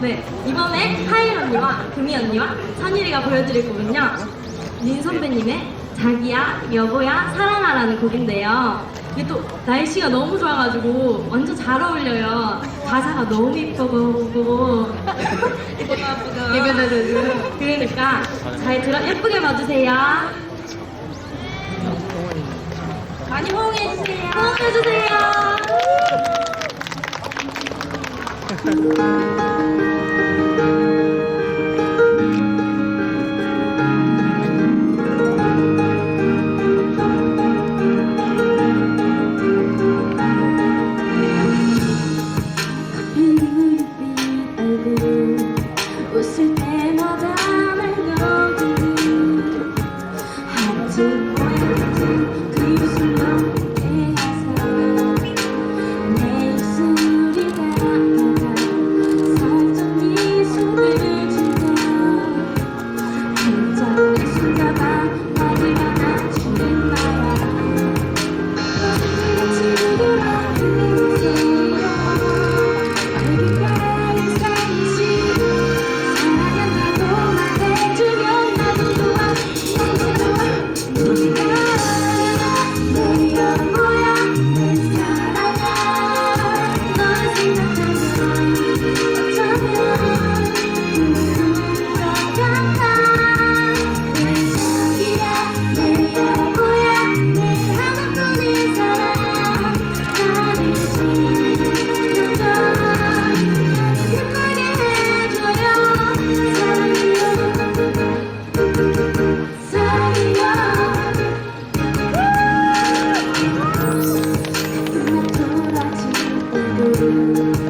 네, 이번에 하일 언니와 금이 언니와 선율이가 보여드릴 곡은요. 린 선배님의 자기야, 여보야, 사랑하라는 곡인데요. 이게 또 날씨가 너무 좋아가지고 완전 잘 어울려요. 가사가 너무 이쁘고 예쁘고 예쁘고 그러니까 잘 들어 예쁘게 봐주세요. 많이 호응해주세요. 호응해주세요. 嗯 you.